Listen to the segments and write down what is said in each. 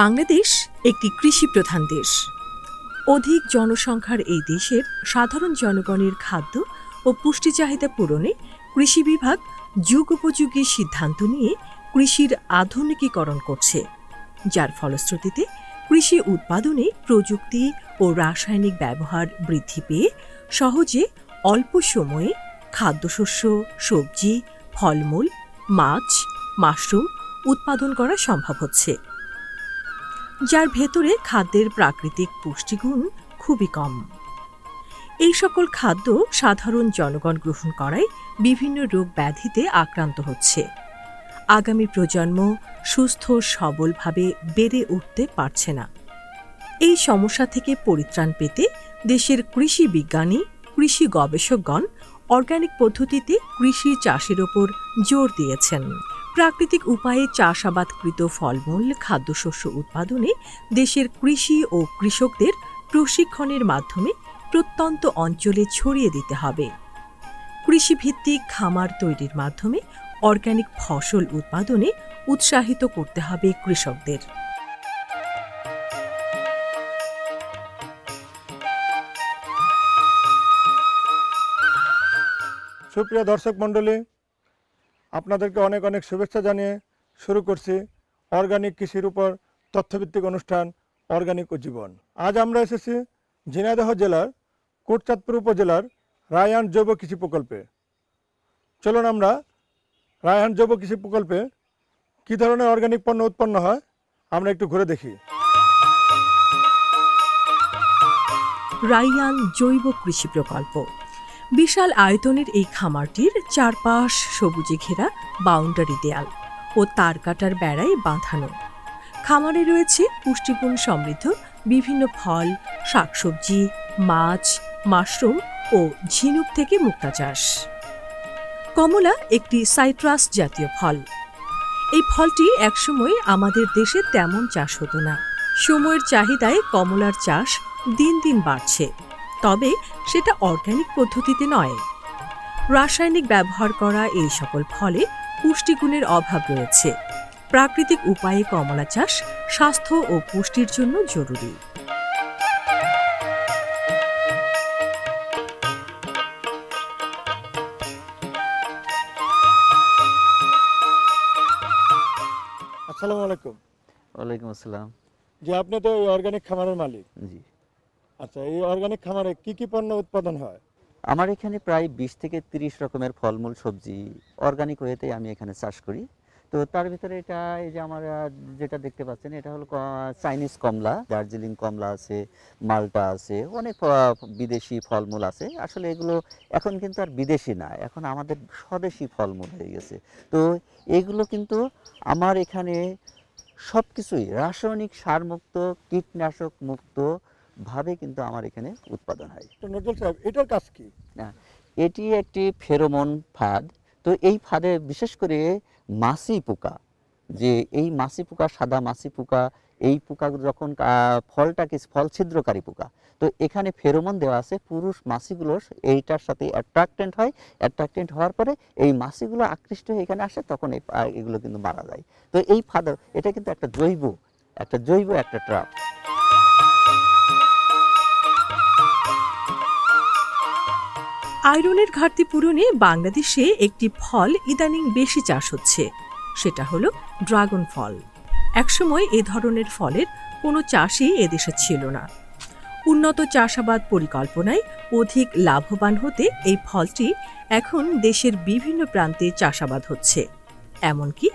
বাংলাদেশ একটি কৃষি প্রধান দেশ। অধিক জনসংখ্যার এই দেশের সাধারণ জনগণের খাদ্য ও পুষ্টি চাহিদা পূরণে কৃষি বিভাগ যুগোপযোগী সিদ্ধান্ত নিয়ে কৃষির আধুনিকীকরণ করছে, যার ফলশ্রুতিতে কৃষি উৎপাদনে প্রযুক্তি ও রাসায়নিক ব্যবহার বৃদ্ধি পেয়ে সহজে অল্প সময়ে খাদ্যশস্য, সবজি, ফলমূল, মাছ, মাশরুম উৎপাদন করা সম্ভব হচ্ছে। যার ভেতরে খাদ্যের প্রাকৃতিক পুষ্টিগুণ খুবই কম। এই সকল খাদ্য সাধারণ জনগণ গ্রহণ করায় বিভিন্ন রোগ ব্যাধিতে আক্রান্ত হচ্ছে। আগামী প্রজন্ম সুস্থ, সবলভাবে বেড়ে উঠতে পারছে না। এই সমস্যা থেকে পরিত্রাণ পেতে দেশের কৃষি বিজ্ঞানী, কৃষি গবেষকগণ অর্গানিক পদ্ধতিতে কৃষি চাষের ওপর জোর দিয়েছেন। প্রাকৃতিক উপায়ে চাষাবাদকৃত ফলমূল, খাদ্যশস্য উৎপাদনে দেশের কৃষি ও কৃষকদের প্রশিক্ষণের মাধ্যমে প্রত্যন্ত অঞ্চলে ছড়িয়ে দিতে হবে। কৃষিভিত্তিক খামার তৈরির মাধ্যমে অর্গানিক ফসল উৎপাদনে উৎসাহিত করতে হবে কৃষকদের। সুপ্রিয় দর্শক মণ্ডলী আপনাদেরকে অনেক অনেক শুভেচ্ছা জানিয়ে শুরু করছি অর্গানিক কৃষির উপর তথ্যভিত্তিক অনুষ্ঠান অর্গানিক উজ্জীবন। আজ আমরা এসেছি ঝিনাইদহ জেলার কোটচাঁদপুর উপজেলার রায়হান জৈব কৃষি প্রকল্পে। চলুন আমরা রায়হান জৈব কৃষি প্রকল্পে কী ধরনের অর্গানিক পণ্য উৎপন্ন হয় আমরা একটু ঘুরে দেখি। রাইয়ান জৈব কৃষি প্রকল্প। বিশাল আয়তনের এই খামারটির চারপাশ সবুজে ঘেরা বাউন্ডারি দেয়াল ও তার কাটার বেড়ায় বাঁধানো। খামারে রয়েছে পুষ্টিগুণ সমৃদ্ধ বিভিন্ন ফল, শাকসবজি, মাছ, মাশরুম ও ঝিনুক থেকে মুক্তা চাষ। কমলা একটি সাইট্রাস জাতীয় ফল। এই ফলটি একসময় আমাদের দেশে তেমন চাষ হতো না। সময়ের চাহিদায় কমলার চাষ দিন দিন বাড়ছে। তবে সেটা অর্গানিক পদ্ধতিতে নয়। রাসায়নিক ব্যবহার করা এই সকল ফলে পুষ্টিগুণের অভাব রয়েছে। প্রাকৃতিক উপায়ে কমলা চাষ স্বাস্থ্য ও পুষ্টির জন্য জরুরি। আসসালামু আলাইকুম। ওয়ালাইকুম আসসালাম। জি আপনি তো এই অর্গানিক খামারের মালিক। জি। আচ্ছা এই অর্গানিক খামারে কি কি পণ্য উৎপাদন হয়? আমার এখানে প্রায় বিশ থেকে তিরিশ রকমের ফলমূল, সবজি অর্গানিক ওয়েতে আমি এখানে চাষ করি। তো তার ভিতরে এটা, এই যে আমার যেটা দেখতে পাচ্ছেন, এটা হলো চাইনিজ কমলা দার্জিলিং কমলা আছে মালটা আছে, অনেক বিদেশি ফলমূল আছে। আসলে এগুলো এখন কিন্তু আর বিদেশি না, এখন আমাদের স্বদেশি ফলমূল হয়ে গেছে। তো এগুলো কিন্তু আমার এখানে সব কিছুই রাসায়নিক সারমুক্ত, কীটনাশক মুক্ত ভাবে কিন্তু আমার এখানে উৎপাদন হয়। তো নজরুল সাহেব এটার কাজ কি? না এটি একটি ফেরোমন ফাঁদ। তো এই ফাঁদে বিশেষ করে মাছি পোকা যে এই মাছি পোকা সাদা মাছি পোকা এই পোকা যখন ফলটাকে ফল ছিদ্রকারী পোকা তো এখানে ফেরোমন দেওয়া আছে পুরুষ মাছিগুলো এইটার সাথে অ্যাট্রাক্টেন্ট হয়। অ্যাট্রাক্টেন্ট হওয়ার পরে এই মাছিগুলো আকৃষ্ট হয়ে এখানে আসে তখন এই এগুলো কিন্তু মারা যায়। তো এই ফাঁদ এটা কিন্তু একটা জৈব একটা জৈব একটা ট্রাপ। আয়রনের ঘাটতি পূরণে বাংলাদেশে একটি ফল ইদানিং বেশি চাষ হচ্ছে। সেটা হলো ড্রাগন ফল। একসময় এ ধরনের ফলের কোনো চাষই এদেশে ছিল না। উন্নত চাষাবাদ পরিকল্পনায় অধিক লাভবান হতে এই ফলটি এখন দেশের বিভিন্ন প্রান্তে চাষাবাদ হচ্ছে। এমনকি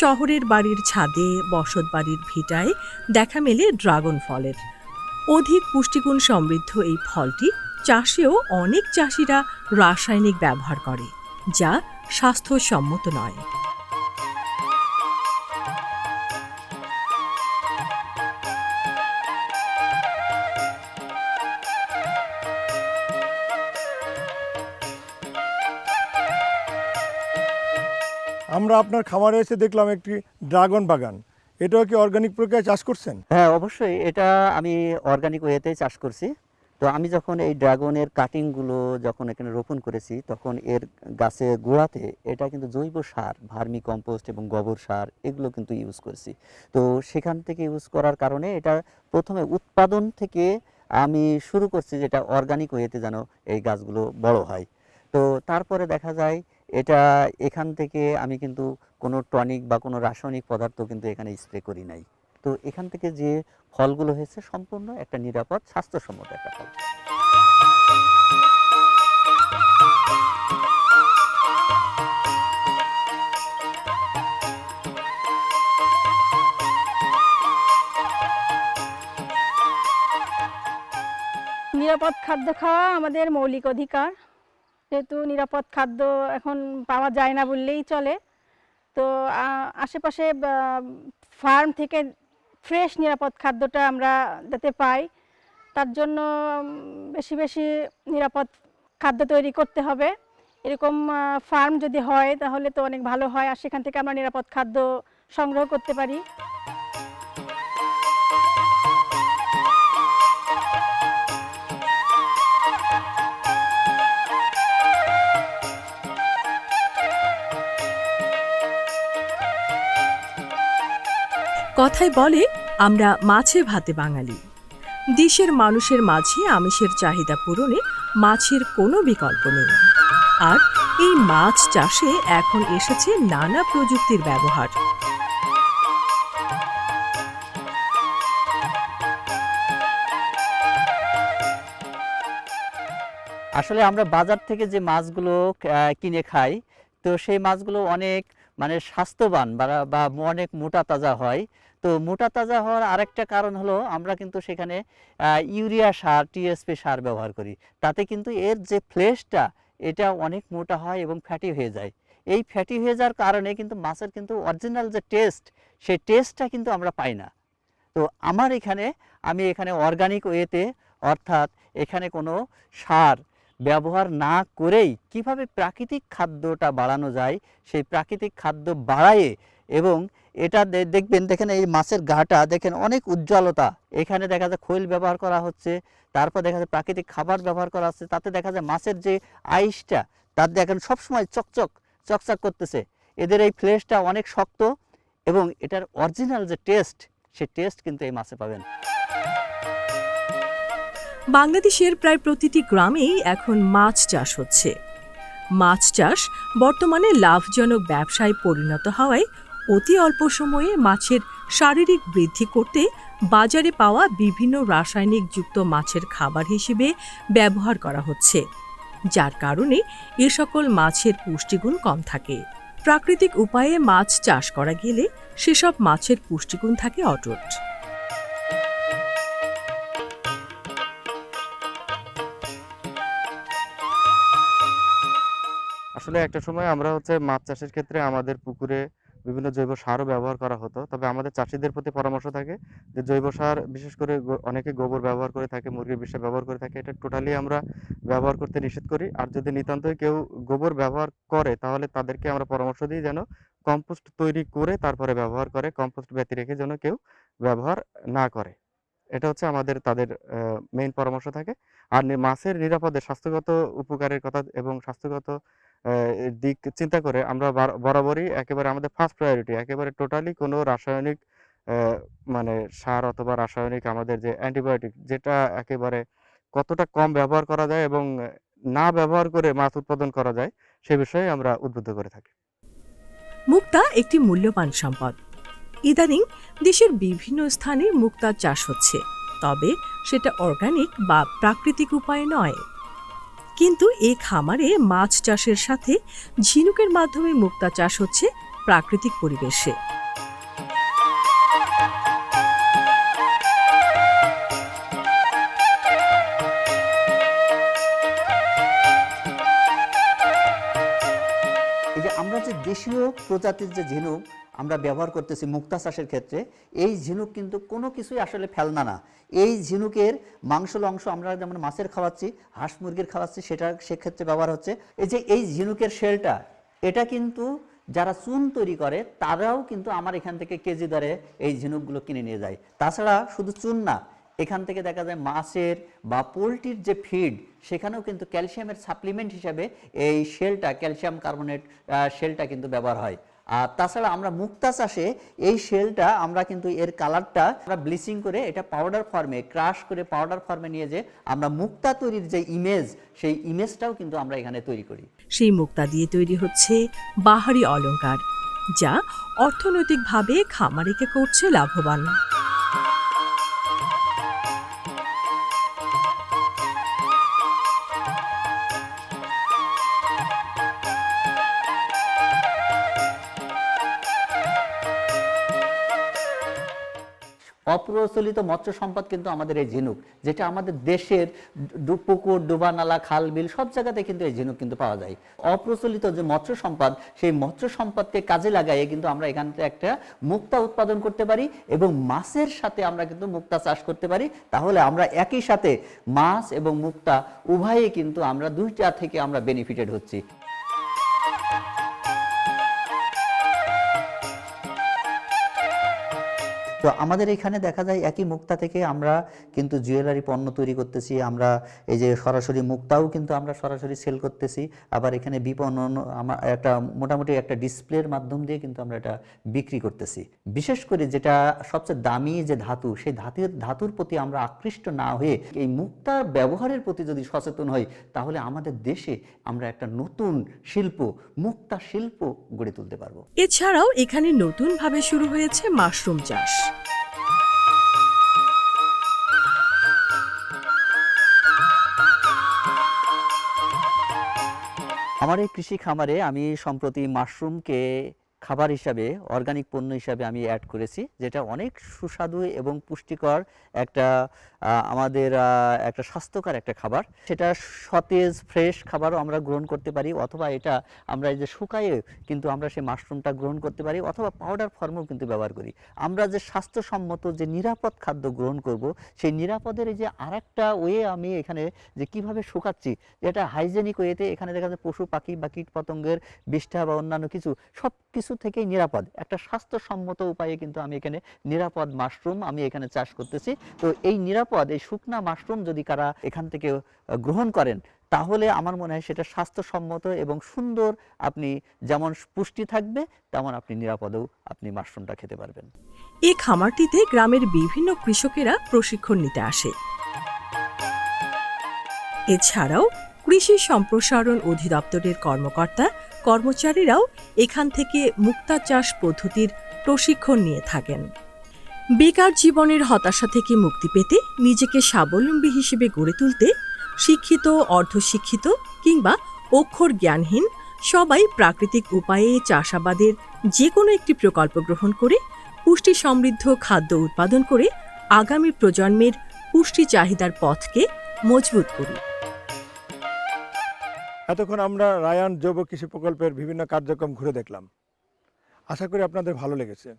শহরের বাড়ির ছাদে, বসত বাড়ির ভিটায় দেখা মেলে ড্রাগন ফলের। অধিক পুষ্টিগুণ সমৃদ্ধ এই ফলটি চাষেও অনেক চাষিরা রাসায়নিক ব্যবহার করে যা স্বাস্থ্যসম্মত নয়। আমরা আপনার খামারে এসে দেখলাম একটি ড্রাগন বাগান। এটাও কি অর্গানিক প্রক্রিয়ায় চাষ করছেন? হ্যাঁ অবশ্যই। এটা আমি অর্গানিক ওয়েতে চাষ করছি। তো আমি যখন এই ড্রাগনের কাটিংগুলো যখন এখানে রোপণ করেছি, তখন এর গাছের গোড়াতে এটা কিন্তু জৈব সার ভার্মি কম্পোস্ট এবং গোবর সার এগুলো কিন্তু ইউজ করেছি। তো সেখান থেকে ইউজ করার কারণে এটা প্রথমে উৎপাদন থেকে আমি শুরু করছি যেটা অর্গানিক ওয়েতে যেন এই গাছগুলো বড় হয়। তো তারপরে দেখা যায় এটা এখান থেকে আমি কিন্তু কোনো টনিক বা কোনো রাসায়নিক পদার্থ কিন্তু এখানে স্প্রে করি নাই। তো এখান থেকে যে ফলগুলো হয়েছে সম্পূর্ণ একটা নিরাপদ স্বাস্থ্যসম্মত একটা ফল। নিরাপদ খাদ্য খাওয়া আমাদের মৌলিক অধিকার। যেহেতু নিরাপদ খাদ্য এখন পাওয়া যায় না বললেই চলে। তো আশেপাশে ফার্ম থেকে ফ্রেশ নিরাপদ খাদ্যটা আমরা যাতে পাই, তার জন্য বেশি বেশি নিরাপদ খাদ্য তৈরি করতে হবে। এরকম ফার্ম যদি হয় তাহলে তো অনেক ভালো হয়, আর সেখান থেকে আমরা নিরাপদ খাদ্য সংগ্রহ করতে পারি। কথায় বলে, আমরা মাছে ভাতে বাঙালি। দেশের মানুষের মাঝে আমিষের চাহিদা পূরণে মাছের কোনো বিকল্প নেই। আর এই মাছ চাষে এখন এসেছে নানা প্রযুক্তির ব্যবহার। আসলে আমরা বাজার থেকে যে মাছগুলো কিনে খাই, তো সেই মাছগুলো অনেক মানে স্বাস্থ্যবান বা অনেক মোটা তাজা হয়। তো মোটা তাজা হওয়ার আরেকটা কারণ হলো আমরা কিন্তু সেখানে ইউরিয়া সার টিএসপি সার ব্যবহার করি। তাতে কিন্তু এর যে ফ্লেশটা এটা অনেক মোটা হয় এবং ফ্যাটি হয়ে যায়। এই ফ্যাটি হয়ে যাওয়ার কারণে কিন্তু মাছের কিন্তু অরিজিনাল যে টেস্ট সেই টেস্টটা কিন্তু আমরা পাই না। তো আমার এখানে, আমি এখানে অর্গানিক ওয়েতে অর্থাৎ এখানে কোনো সার ব্যবহার না করেই কীভাবে প্রাকৃতিক খাদ্যটা বাড়ানো যায়, সেই প্রাকৃতিক খাদ্য বাড়ায়ে এবং এটা দেখবেন, দেখেন এই মাছের গাটা দেখেন অনেক উজ্জ্বলতা। এখানে দেখা যায় খৈল ব্যবহার করা হচ্ছে, তারপর দেখা যায় প্রাকৃতিক খাবার ব্যবহার করা হচ্ছে, তাতে দেখা যায় মাছের যে আইসটা, তার দেখেন সবসময় চকচক চকচক করতেছে। এদের এই ফ্লেশটা অনেক শক্ত এবং এটার অরিজিনাল যে টেস্ট সে টেস্ট কিন্তু এই মাছে পাবেন। বাংলাদেশের প্রায় প্রতিটি গ্রামেই এখন মাছ চাষ হচ্ছে। মাছ চাষ বর্তমানে লাভজনক ব্যবসায় পরিণত হওয়ায় অতি অল্প সময়ে মাছের শারীরিক বৃদ্ধি করতে বাজারে পাওয়া বিভিন্ন রাসায়নিক যুক্ত মাছের খাবার হিসেবে ব্যবহার করা হচ্ছে, যার কারণে এ সকল মাছের পুষ্টিগুণ কম থাকে। প্রাকৃতিক উপায়ে মাছ চাষ করা গেলে সেসব মাছের পুষ্টিগুণ থাকে অটুট। আসলে একটা সময় আমরা হচ্ছে মাছ চাষের ক্ষেত্রে আমাদের পুকুরে বিভিন্ন জৈব সারও ব্যবহার করা হতো। তবে আমাদের চাষিদের প্রতি পরামর্শ থাকে যে, জৈব সার, বিশেষ করে অনেকে গোবর ব্যবহার করে থাকে, মুরগির বিষয় ব্যবহার করে থাকে, এটা টোটালি আমরা ব্যবহার করতে নিষেধ করি। আর যদি নিতান্তই কেউ গোবর ব্যবহার করে, তাহলে তাদেরকে আমরা পরামর্শ দিই যেন কম্পোস্ট তৈরি করে তারপরে ব্যবহার করে, কম্পোস্ট ব্যতি রেখে যেন কেউ ব্যবহার না করে। এটা হচ্ছে আমাদের, তাদের মেইন পরামর্শ থাকে। আর মাছের নিরাপদে স্বাস্থ্যগত উপকারের কথা এবং স্বাস্থ্যগত দিক চিন্তা করে আমরা বার- বরাবরই একেবারে আমাদের ফার্স্ট প্রায়োরিটি একেবারে টোটালি কোনো রাসায়নিক মানে সার অথবা রাসায়নিক আমাদের যে অ্যান্টিবায়োটিক যেটা একেবারে কতটা কম ব্যবহার করা যায় এবং না ব্যবহার করে মাছ উৎপাদন করা যায়, সে বিষয়ে আমরা উদ্বুদ্ধ করে থাকি। মুক্তা একটি মূল্যবান সম্পদ। ইদানিং দেশের বিভিন্ন স্থানে মুক্তার চাষ হচ্ছে, তবে সেটা অর্গানিক বা প্রাকৃতিক উপায়ে নয়। কিন্তু এ খামারে মাছ চাষের সাথে ঝিনুকের মাধ্যমে মুক্তা চাষ হচ্ছে প্রাকৃতিক পরিবেশে। আমরা যে দেশীয় প্রজাতির যে ঝিনুক আমরা ব্যবহার করতেছি মুক্তা চাষের ক্ষেত্রে, এই ঝিনুক কিন্তু কোনো কিছুই আসলে ফেলনা না। এই ঝিনুকের মাংসল অংশ আমরা যেমন মাছের খাওয়াচ্ছি, হাঁস মুরগির খাওয়াচ্ছি, সেটা সেক্ষেত্রে ব্যবহার হচ্ছে। এই যে এই ঝিনুকের শেলটা, এটা কিন্তু যারা চুন তৈরি করে, তারাও কিন্তু আমার এখান থেকে কেজি দরে এই ঝিনুকগুলো কিনে নিয়ে যায়। তাছাড়া শুধু চুন না, এখান থেকে দেখা যায় মাছের বা পোলট্রির যে ফিড, সেখানেও কিন্তু ক্যালসিয়ামের সাপ্লিমেন্ট হিসাবে এই শেলটা, ক্যালসিয়াম কার্বনেট শেলটা কিন্তু ব্যবহার হয়। আর তাছাড়া আমরা মুক্তা চাষে এই শেলটা আমরা কিন্তু এর কালারটা আমরা ব্লিচিং করে এটা পাউডার ফর্মে ক্রাশ করে পাউডার ফর্মে নিয়ে যে আমরা মুক্তা তৈরির যে ইমেজ সেই ইমেজটাও কিন্তু আমরা এখানে তৈরি করি। সেই মুক্তা দিয়ে তৈরি হচ্ছে বাহারি অলঙ্কার যা অর্থনৈতিকভাবে খামারিকে করছে লাভবান। অপ্রচলিত মৎস্য সম্পদ কিন্তু আমাদের এই ঝিনুক, যেটা আমাদের দেশের পুকুর ডোবা নালা খাল, বিল, সব জায়গাতে কিন্তু এই ঝিনুক কিন্তু পাওয়া যায়। অপ্রচলিত যে মৎস্য সম্পদ সেই মৎস্য সম্পদকে কাজে লাগাইয়ে কিন্তু আমরা এখান থেকে একটা মুক্তা উৎপাদন করতে পারি এবং মাছের সাথে আমরা কিন্তু মুক্তা চাষ করতে পারি। তাহলে আমরা একই সাথে মাছ এবং মুক্তা উভয়ে কিন্তু আমরা দুইটা থেকে আমরা বেনিফিটেড হচ্ছি। তো আমাদের এখানে দেখা যায় একই মুক্তা থেকে আমরা কিন্তু জুয়েলারি পণ্য তৈরি করতেছি, আমরা এই যে সরাসরি মুক্তাও কিন্তু আমরা সরাসরি সেল করতেছি, আবার এখানে বিপণন আমার একটা মোটামুটি একটা ডিসপ্লের মাধ্যম দিয়ে কিন্তু আমরা এটা বিক্রি করতেছি। বিশেষ করে যেটা সবচেয়ে দামি যে ধাতু, সেই ধাতুর ধাতুর প্রতি আমরা আকৃষ্ট না হয়ে এই মুক্তার ব্যবহারের প্রতি যদি সচেতন হই, তাহলে আমাদের দেশে আমরা একটা নতুন শিল্প, মুক্তা শিল্প গড়ে তুলতে পারব। এছাড়াও এখানে নতুনভাবে শুরু হয়েছে মাশরুম চাষ। আমার এই কৃষি খামারে আমি সম্প্রতি মাশরুমকে খাবার হিসাবে অর্গানিক পণ্য হিসাবে আমি অ্যাড করেছি, যেটা অনেক সুস্বাদু এবং পুষ্টিকর একটা আমাদের একটা স্বাস্থ্যকর একটা খাবার। সেটা সতেজ ফ্রেশ খাবারও আমরা গ্রহণ করতে পারি, অথবা এটা আমরা যে শুকায়ে কিন্তু আমরা সেই মাশরুমটা গ্রহণ করতে পারি, অথবা পাউডার ফর্মও কিন্তু ব্যবহার করি। আমরা যে স্বাস্থ্যসম্মত যে নিরাপদ খাদ্য গ্রহণ করব, সেই নিরাপদের যে আরেকটা ওয়ে আমি এখানে যে কীভাবে শুকাচ্ছি, যেটা হাইজেনিক ওয়েতে এখানে দেখা যায় পশু পাখি বা কীট পতঙ্গের বিষ্ঠা বা অন্যান্য কিছু সব কিছু থেকেই নিরাপদ। একটা স্বাস্থ্যসম্মত উপায়ে কিন্তু আমি এখানে নিরাপদ মাশরুম আমি এখানে চাষ করতেছি। তো এই নিরাপদ, এই শুকনা মাশরুম যদি কারা এখান থেকে গ্রহণ করেন, তাহলে আমার মনে হয় সেটা স্বাস্থ্যসম্মত এবং সুন্দর। আপনি যেমন পুষ্টি থাকবে, তেমন আপনি নিরাপদেও আপনি মাশরুমটা খেতে পারবেন। এই খামারটিতে গ্রামের বিভিন্ন কৃষকেরা প্রশিক্ষণ নিতে আসে। এছাড়াও কৃষি সম্প্রসারণ অধিদপ্তরের কর্মকর্তা কর্মচারীরাও এখান থেকে মুক্তা চাষ পদ্ধতির প্রশিক্ষণ নিয়ে থাকেন। বেকার জীবনের হতাশা থেকে মুক্তি পেতে নিজেকে স্বাবলম্বী হিসেবে গড়ে তুলতে শিক্ষিত, অর্ধশিক্ষিত কিংবা অক্ষর জ্ঞানহীন সবাই প্রাকৃতিক উপায়ে চাষাবাদের যে কোনো একটি প্রকল্প গ্রহণ করে পুষ্টি সমৃদ্ধ খাদ্য উৎপাদন করে আগামী প্রজন্মের পুষ্টি চাহিদার পথকে মজবুত করি এতক্ষণ আমরা রায়ান জৈব কৃষি প্রকল্পের বিভিন্ন কার্যক্রম ঘুরে দেখলাম। আশা করি আপনাদের ভালো লেগেছে।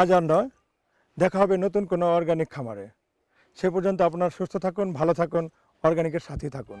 আজ আর নয়, দেখা হবে নতুন কোনো অর্গানিক খামারে। সে পর্যন্ত আপনার সুস্থ থাকুন, ভালো থাকুন অর্গানিকের সাথেই থাকুন।